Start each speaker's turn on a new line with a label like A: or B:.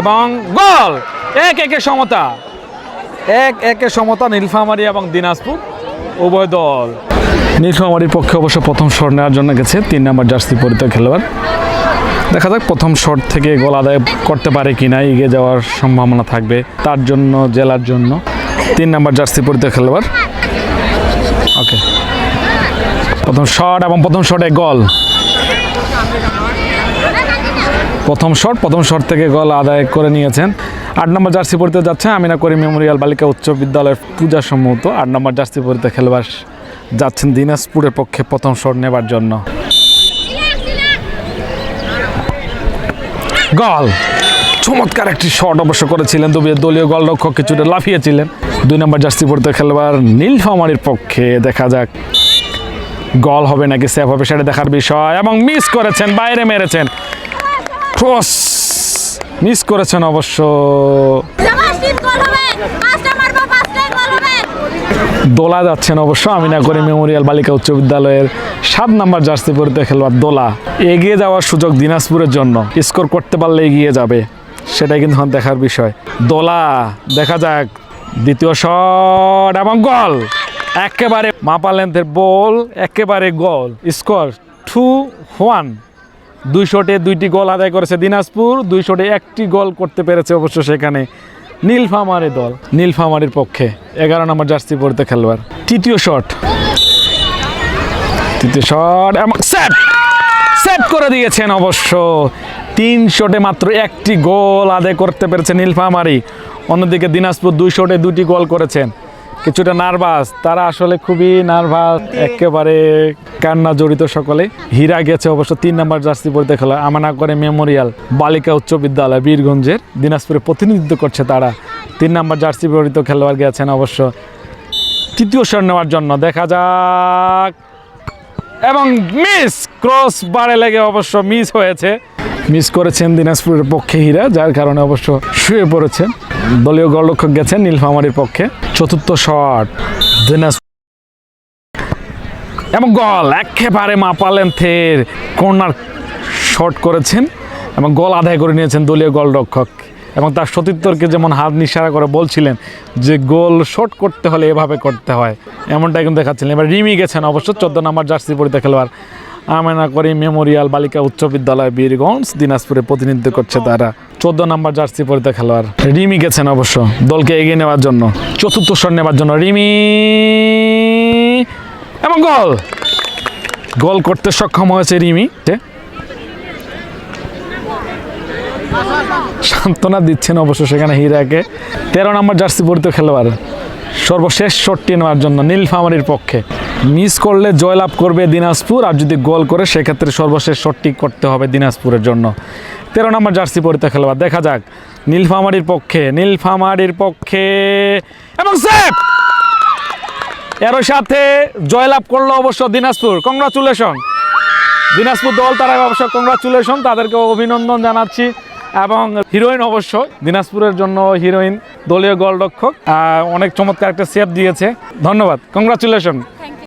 A: এবং গোল! এক একে সমতা। এক একে সমতা নীলফামারী এবং দিনাজপুর, উভয় দল। নীলফামারীর পক্ষে অবশ্য প্রথম শট নেওয়ার জন্য গেছে, তিন নম্বর জার্সি পরিত খেলোয়াড়। দেখা যাক প্রথম শট থেকে গোল আদায় করতে পারে কি না, এগিয়ে যাওয়ার সম্ভাবনা থাকবে তার জন্য, জেলার জন্য। তিন নম্বর জার্সি পরিত খেলোয়াড়। ওকে প্রথম শট এবং প্রথম শটে গল প্রথম শট প্রথম শট থেকে গল আদায় করে নিয়েছেন। আট নম্বর জার্সি পড়তে যাচ্ছে আমিনা করি মেমোরিয়াল বালিকা উচ্চ বিদ্যালয়ের পূজা সম্মত আট নম্বর জার্সি পড়তে খেলবার যাচ্ছেন দিনাজপুরের পক্ষে প্রথম শট নেবার জন্য। গোল চমৎকার একটি শট অবশ্য করেছিলেন তবে দলীয় গোলরক্ষক কিছুটা লাফিয়েছিলেন। দুই নম্বর জার্সি পড়তে খেলবার নীলফামারির পক্ষে দেখা যাক গল হবে নাকি সেফ হবে সেটা দেখার বিষয়। এবং মিস করেছেন বাইরে মেরেছেন। ক্রস মিস করেছেন অবশ্য। দোলা যাচ্ছেন অবশ্য আমিনা করি মেমোরিয়াল বালিকা উচ্চ বিদ্যালয়ের সাত নাম্বার জার্সি পরিতে খেলোয়াড় দোলা। এগিয়ে যাওয়ার সুযোগ দিনাজপুরের জন্য। স্কোর করতে পারলে এগিয়ে যাবে। সেটাই কিন্তু এখন দেখার বিষয়। দোলা, দেখা যাক। দ্বিতীয় শট এবং গল একেবারে মাপা লেন্থের বল একেবারে গোল স্কোর টু ওয়ান দুই শটে দুইটি গোল আদায় করেছে দিনাজপুর, দুই শটে একটি গোল করতে পেরেছে অবশ্য সেখানে নীলফামারি দল। নীলফামারির পক্ষে এগারো নম্বর জার্সি পড়তে খেলবার তৃতীয় শট তৃতীয় শট এবং সেট সেট করে দিয়েছেন অবশ্য তিন শটে মাত্র একটি গোল আদায় করতে পেরেছে নীলফামারি। অন্যদিকে দিনাজপুর দুই শটে দুটি গোল করেছেন। কিছুটা নার্ভাস, তারা আসলে খুবই নার্ভাস, একেবারে কান্না জড়িত সকলে। হীরা গেছে অবশ্য তিন নম্বর জার্সি পড়তে খেলা আমানা করে মেমোরিয়াল, বালিকা উচ্চ বিদ্যালয়, বীরগঞ্জের। দিনাজপুরে প্রতিনিধিত্ব করছে তারা। তিন নম্বর জার্সি পরিত খেলোয়াড় গেছেন অবশ্য তৃতীয় শট নেওয়ার জন্য। দেখা যাক। এবং মিস ক্রস বারে লেগে অবশ্য মিস হয়েছে। মিস করেছেন দিনাজপুরের পক্ষে হীরা, যার কারণে অবশ্য শুয়ে পড়েছেন। দলীয় গোলরক্ষক গেছেন নীলফামারির পক্ষে। চতুর্থ শট, দিনাজপুর। এবং গল, একেবারে মাপা লেন্থের কর্নার শট করেছেন এবং গোল আদায় করে নিয়েছেন দলীয় গোলরক্ষক। এবং তার সতীর্থকে যেমন হাত নিশারা করে বলছিলেন যে, গোল শট করতে হলে এভাবে করতে হয়। এমনটাই কিন্তু দেখাচ্ছিলেন। এবার রিমি গেছেন অবশ্য, চোদ্দ নম্বর জার্সি পরিতে খেলোয়াড়। আমেনা করি মেমোরিয়াল বালিকা উচ্চ বিদ্যালয় বীরগঞ্জ, দিনাজপুরে প্রতিনিধিত্ব করছে তারা। চোদ্দ নম্বর জার্সি পরিতে খেলোয়াড়। রিমি গেছেন অবশ্য, দলকে এগিয়ে নেওয়ার জন্য। চতুর্থ শট নেওয়ার জন্য রিমি এবং গোল। গোল করতে সক্ষম হয়েছে রিমি সান্ত্বনা দিচ্ছেন অবশ্য সেখানে হীরাকে। তেরো নম্বর জার্সি পরিত খেলোয়াড়। সর্বশেষ শটটি নেওয়ার জন্য নীলফামারির পক্ষে। মিস করলে জয়লাভ করবে দিনাজপুর, আর যদি গোল করে, সেক্ষেত্রে সর্বশেষ শটটি করতে হবে দিনাজপুরের জন্য। তেরো নম্বর জার্সি পরিত খেলোয়াড়, দেখা যাক। নীলফামারির পক্ষে নীলফামারির পক্ষে, এবং সেফ এর সাথে জয়লাভ করল অবশ্য দিনাজপুর। কংগ্রাচুলেশন দিনাজপুর দল তারা অবশ্য কংগ্রাচুলেশন তাদেরকে অভিনন্দন জানাচ্ছি। এবং হিরোইন অবশ্য, দিনাজপুরের জন্য হিরোইন, দলীয় গোলরক্ষক। অনেক চমৎকার একটা সেভ দিয়েছে। ধন্যবাদ। কংগ্রাচুলেশন